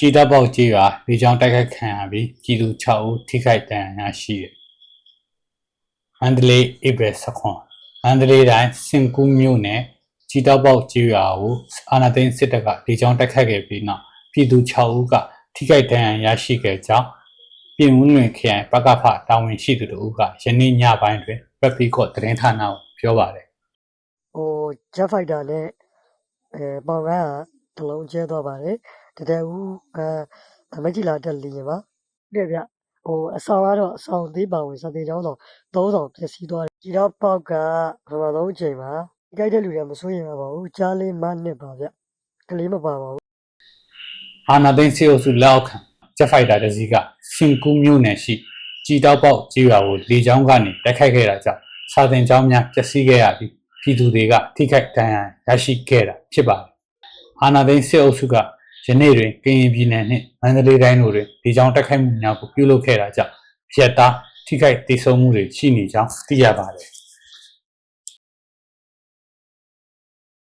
ကြည်တပ်ပေါက်ကြီးကလေကြောင်းတိုက်ခိုက်ခံရပြီးပြည်သူ6ဦးထိခိုက်ဒဏ်ရာရရှိတယ်။မန္တလေးဧပြီ19မန္တလေးတိုင်းစင်ကူးမြို့နယ်ကြည်တပ်ပေါက်ကြီးရွာကိုအာဏာသိမ်းစစ်တပ်ကလေကြောင်းတိုက်ခိုက်ခဲ့ပြီးနောက်ပြည်သူ6ဦးကထိခိုက်ဒဏ်ရာရရှိခဲ့ကြောင်းပြည်ဦးလွင်ခရိုင်ပကဖတာဝန်ရှိသူတို့ကယနေ့ညပိုင်းတွင်ပက်ပီကော့သတင်းဌာနကိုပြောပါတယ်ဟိုဂျက်ဖိုက်တာနဲ့အဲပေါင်ကန်းကတလုံးကျဲသွားပါတယ် တတဲဦးအဲမက်ကြီးလာတက်လီပါတဲ့ဗျဟိုအဆောင်ကတော့အဆောင်သေးပါဝင်စတဲ့ကြောင်းတော့သုံးဆောင်ဖြစ်စည်းသွားတယ်ဒီတော့ပေါက်ကပထမဆုံးအချိန်မှာကြိုက်တဲ့လူတွေမစိုးရင်ပါဘူးကြားလေးမနစ်ပါဗျကလေးမပါပါဘူးအာနာသိန်းစေအုပ်စုလက်အောက်ခံဂျက်ဖိုက်တာတစ်စီးကစင်ကူးမြို့နယ်ရှိကြည်တောက်ပေါက်ကြီးရွာကိုလေကြောင်းကနေတိုက်ခိုက်ခဲ့တာကြောင့်စာသင်ကျောင်းများပျက်စီးခဲ့ရပြီးပြည်သူတွေကထိခိုက်ဒဏ်ရာရရှိခဲ့တာဖြစ်ပါတယ်။အာနာသိန်းစေအုပ်စုက ယနေ့တွင်ကရင်ပြည်နယ်နှင့်မန္တလေးတိုင်းတို့တွင်လေကြောင်းတိုက်ခိုက်မှုများကိုပြုလုပ်ခဲ့တာကြောင့်ရက်သားထိခိုက်ဒေဆုံးမှုတွေရှိနေကြောင်းသိရပါတယ်